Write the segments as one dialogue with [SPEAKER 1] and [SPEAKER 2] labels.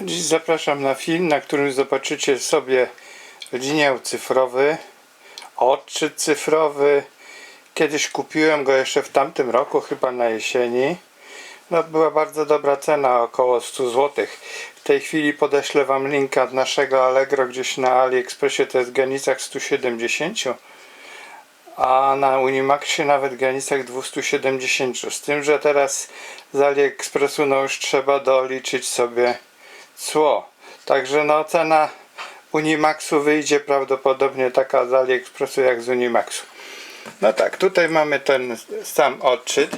[SPEAKER 1] Dziś zapraszam na film, na którym zobaczycie sobie linię cyfrowy, odczyt cyfrowy. Kiedyś kupiłem go jeszcze w tamtym roku, chyba na jesieni. No, była bardzo dobra cena, około 100 zł. W tej chwili podeślę Wam linka od naszego Allegro gdzieś na AliExpressie, to jest w granicach 170 a na Unimaxie nawet w granicach 270. Z tym, że teraz z AliExpressu no już trzeba doliczyć sobie cło. Także no cena Unimaxu wyjdzie prawdopodobnie taka z AliExpressu jak z Unimaxu. No tak, tutaj mamy ten sam odczyt.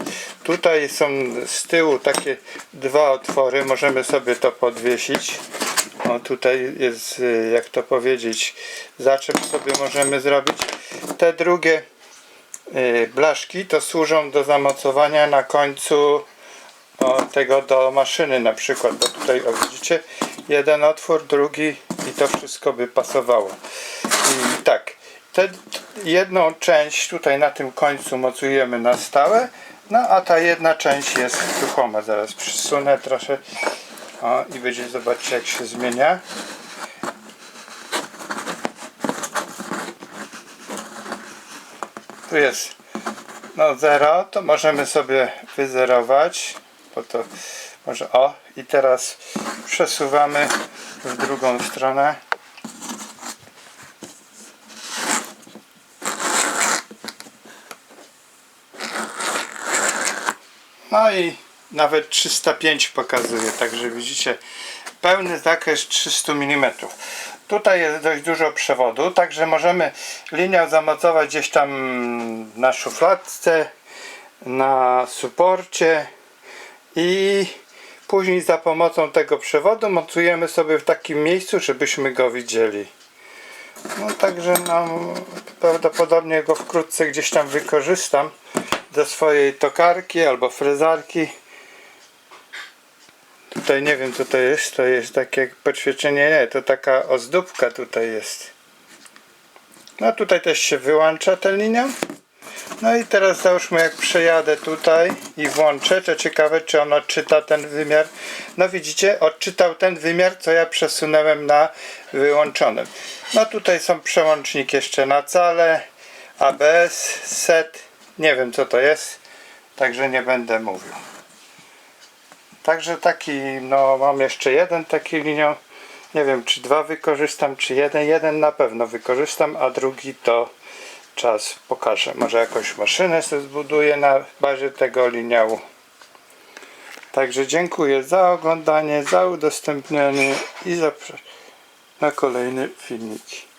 [SPEAKER 1] Tutaj są z tyłu takie dwa otwory, możemy sobie to podwiesić. O, tutaj jest, y, jak to powiedzieć, zaczep sobie możemy zrobić. Te drugie y, blaszki to służą do zamocowania na końcu tego do maszyny na przykład, bo tutaj o, widzicie jeden otwór, drugi i to wszystko by pasowało. I tak, tę jedną część tutaj na tym końcu mocujemy na stałe, no a ta jedna część jest ruchoma. Zaraz przysunę trochę o, i będzie zobaczcie jak się zmienia. Tu jest no 0, to możemy sobie wyzerować, bo to może o i teraz przesuwamy w drugą stronę. No i nawet 305 pokazuje, także widzicie pełny zakres 300 mm. Tutaj jest dość dużo przewodu, także możemy linię zamocować gdzieś tam na szufladce, na suporcie i później za pomocą tego przewodu mocujemy sobie w takim miejscu, żebyśmy go widzieli. No także no, prawdopodobnie go wkrótce gdzieś tam wykorzystam do swojej tokarki albo frezarki. Tutaj nie wiem co to jest, to jest takie podświetlenie, nie, to taka ozdóbka tutaj jest. No tutaj też się wyłącza tę linię. No i teraz załóżmy jak przejadę tutaj i włączę, to ciekawe czy on odczyta ten wymiar. No widzicie, odczytał ten wymiar, co ja przesunąłem na wyłączonym. No tutaj są przełącznik jeszcze na cale, ABS, set, nie wiem co to jest, także nie będę mówił. Także taki, no mam jeszcze jeden taki linią. Nie wiem czy dwa wykorzystam, czy jeden. Jeden na pewno wykorzystam, a drugi to czas pokażę. Może jakąś maszynę sobie zbuduję na bazie tego liniału. Także dziękuję za oglądanie, za udostępnianie i zapraszam na kolejne filmiki.